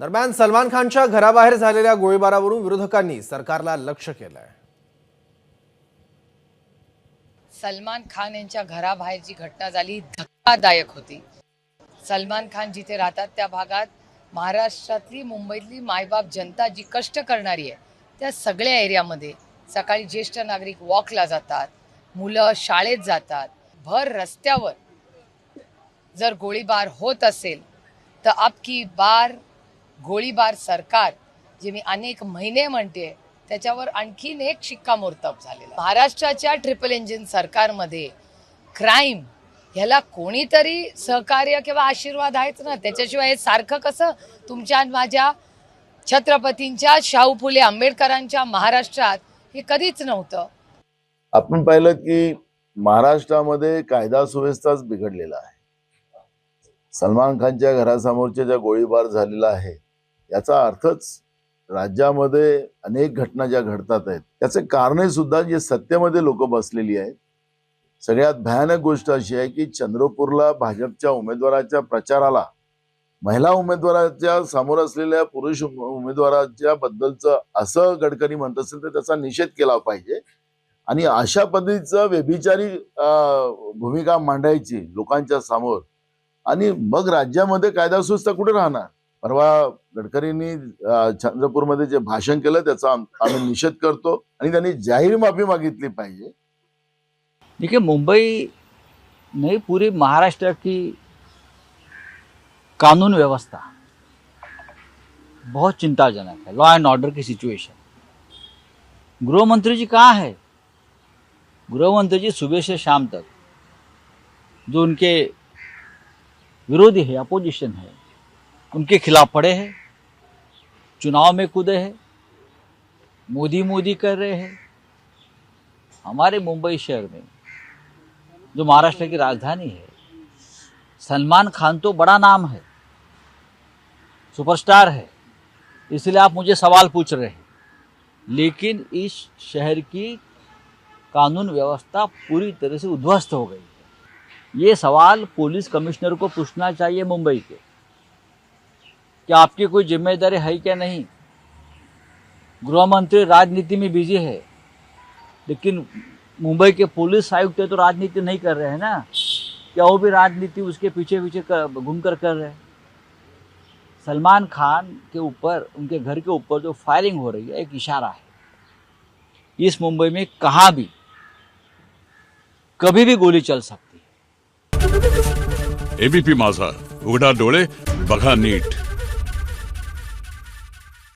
दरम्यान सलमान खानच्या घराबाहेर झालेल्या गोळीबारावरून विरोधकांनी सरकारला लक्ष केलंय. सलमान खान यांच्या घराबाहेर जी घटना झाली धक्कादायक होती. सलमान खान जिथे राहतात त्या भागात महाराष्ट्रातली मुंबईतली मायबाप जनता जी कष्ट करणारी आहे त्या सगळ्या एरियामध्ये सकाळी ज्येष्ठ नागरिक वॉकला जातात मुलं शाळेत जातात भर रस्त्यावर जर गोळीबार होत असेल तर आपकी बार गोळीबार सरकार जे मी अनेक महिने म्हणते त्याच्यावर आणखीन एक शिक्कामोर्तब झालेला महाराष्ट्राच्या ट्रिपल इंजिन सरकारमध्ये क्राईम ह्याला कोणीतरी सहकार्य किंवा आशीर्वाद आहेत ना? त्याच्याशिवाय हे सारखं कसं? तुमच्या आणि माझ्या छत्रपतींच्या शाहू फुले आंबेडकरांच्या महाराष्ट्रात हे कधीच नव्हतं. आपण पाहिलं की महाराष्ट्रामध्ये कायदा सुव्यवस्थाच बिघडलेला आहे. सलमान खानच्या घरासमोरच्या ज्या गोळीबार झालेला आहे याचा अर्थच राज्यामध्ये अनेक घटना ज्या घडतात आहेत त्याचे कारणे सुद्धा जे सत्तेमध्ये लोक बसलेली आहेत सगळ्यात भयानक गोष्ट अशी आहे की चंद्रपूरला भाजपच्या उमेदवाराच्या प्रचाराला महिला उमेदवाराच्या समोर असलेल्या पुरुष उमेदवाराच्या बद्दलचं असं गडकरी म्हणत असेल तर त्याचा निषेध केला पाहिजे. आणि अशा पद्धतीचं व्यभिचारी भूमिका मांडायची लोकांच्या समोर. आणि मग राज्यामध्ये कायदा सुस्था कुठे राहणार? परवा गडकरींनी चंद्रपूरमध्ये जे भाषण केलं त्याचा आम्ही निषेध करतो आणि त्यांनी जाहीर माफी मागितली पाहिजे. देखिए मुंबई नहीं पूरी महाराष्ट्र की कानून व्यवस्था बहुत चिंताजनक है लॉ एंड ऑर्डर की सिचुएशन गृहमंत्री जी कहाँ है? गृहमंत्री जी सुबह से शाम तक जो उनके विरोधी है अपोजिशन है उनके खिलाफ पड़े हैं, चुनाव में कूदे हैं मोदी मोदी कर रहे हैं। हमारे मुंबई शहर में, जो महाराष्ट्र की राजधानी है, सलमान खान तो बड़ा नाम है, सुपरस्टार है, इसलिए आप मुझे सवाल पूछ रहे हैं। लेकिन इस शहर की कानून व्यवस्था पूरी तरह से उद्ध्वस्त हो गई है। ये सवाल पुलिस कमिश्नर को पूछना चाहिए मुंबई के। कि आपकी कोई ज़िम्मेदारी है क्या नहीं? गृह मंत्री राजनीति में बिज़ी है। लेकिन मुंबई के पुलिस आयुक्त तो राजनीति नहीं कर रहे हैं ना? क्या वो भी राजनीति उसके पीछे पीछे कर- घूमकर कर रहे हैं? सलमान खान के ऊपर, उनके घर के ऊपर जो फायरिंग हो रही है, एक इशारा है। इस मुंबई में कहाँ भी, कभी भी गोली चल सकती है। एबीपी माझा उघडा डोळे बघा नीट।